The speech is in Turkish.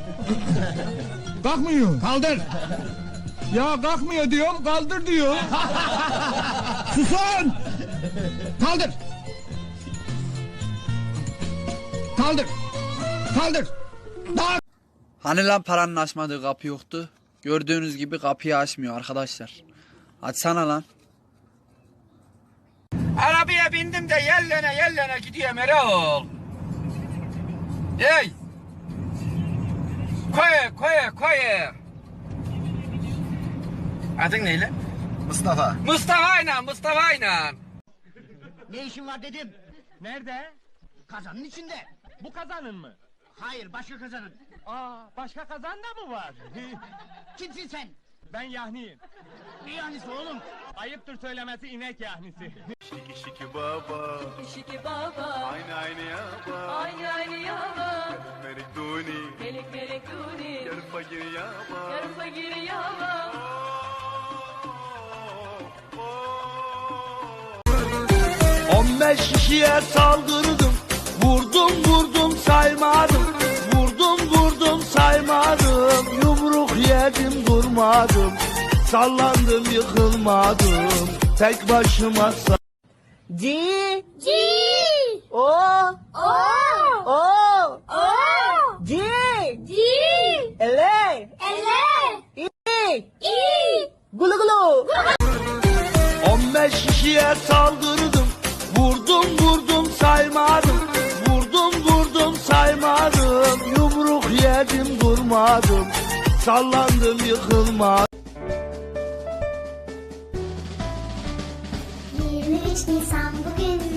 Kalkmıyor. Kaldır. Ya kalkmıyor diyorum kaldır diyor. Susun. Kaldır. Kaldır. Kaldır. Daha Hani lan paranın açmadığı kapı yoktu? Gördüğünüz gibi kapıyı açmıyor arkadaşlar. Açsana lan. Arabaya bindim de yellene yellene gidiyorum Erol. Hey! Koy koy koy. Adın ne lan? Mustafa. Mustafa'yla Mustafa'yla. Ne işin var dedim. Nerede? Kazanın içinde. Bu kazanın mı? Hayır başka kazanın. Aa başka kazan da mı var? Kimsin sen? ben yahniyim. Ne yanisi oğlum? Ayıptır söylemesi inek yahnisi. Şiki baba Şiki baba aynı aynı yaba aynı aynı Merik 15 kişiye saldırdım. Vurdum vurdum saymadım. Vurdum vurdum saymadım. Yumruk yedim durmadım. Sallandım yıkılmadım. Tek başıma sa- G. G. O. O. O. O. G. G. L L I. I. Gulu gulu. 15 kişiye saldırdım Vurdum vurdum saymadım. Vurdum vurdum saymadım. Yumruk yedim durmadım. Sallandım yıkılmadım. 23 Nisan bugün